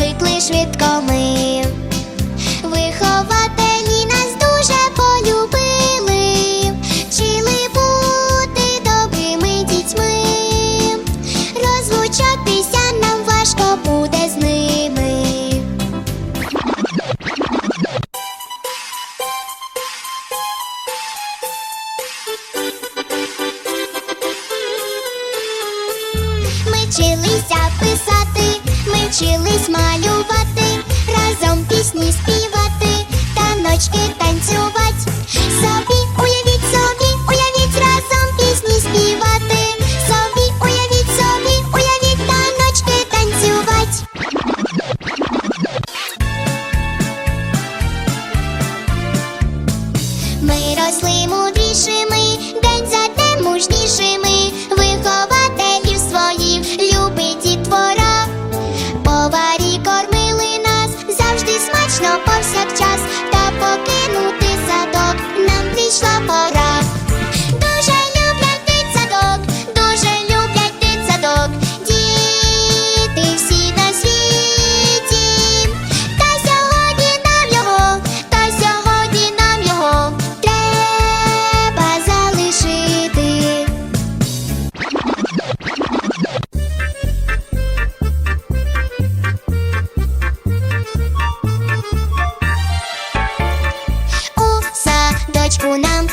звикли швидко ми. Вихователі нас дуже полюбили, вчили бути добрими дітьми, розлучатися нам важко буде з ними. Ми вчилися навчились малювати, Садочку нам